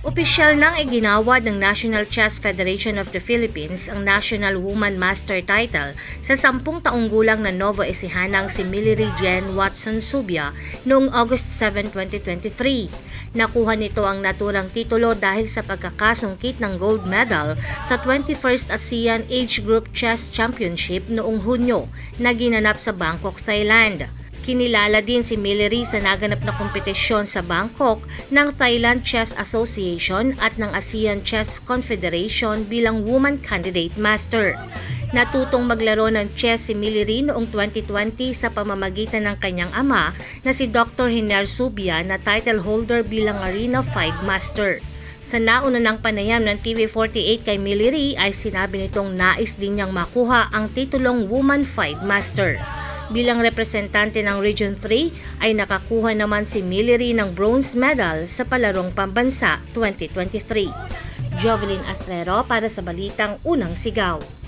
Opisyal nang iginawad ng National Chess Federation of the Philippines ang National Woman Master title sa sampung taong gulang na Novo Ecihanang si Millie Jen Watson Subia noong August 7, 2023. Nakuha nito ang naturang titulo dahil sa pagkakasungkit ng gold medal sa 21st ASEAN Age Group Chess Championship noong Hunyo na ginanap sa Bangkok, Thailand. Kinilala din si Millery sa naganap na kompetisyon sa Bangkok ng Thailand Chess Association at ng ASEAN Chess Confederation bilang Woman Candidate Master. Natutong maglaro ng chess si Millery noong 2020 sa pamamagitan ng kanyang ama na si Dr. Hiner Subia na title holder bilang Arena 5 Master. Sa nauna ng panayam ng TV48 kay Millery ay sinabi nitong nais din niyang makuha ang titulong Woman 5 Master. Bilang representante ng Region 3 ay nakakuha naman si Millery ng bronze medal sa palarong pambansa 2023. Jovelyn Astrero para sa Balitang Unang Sigaw.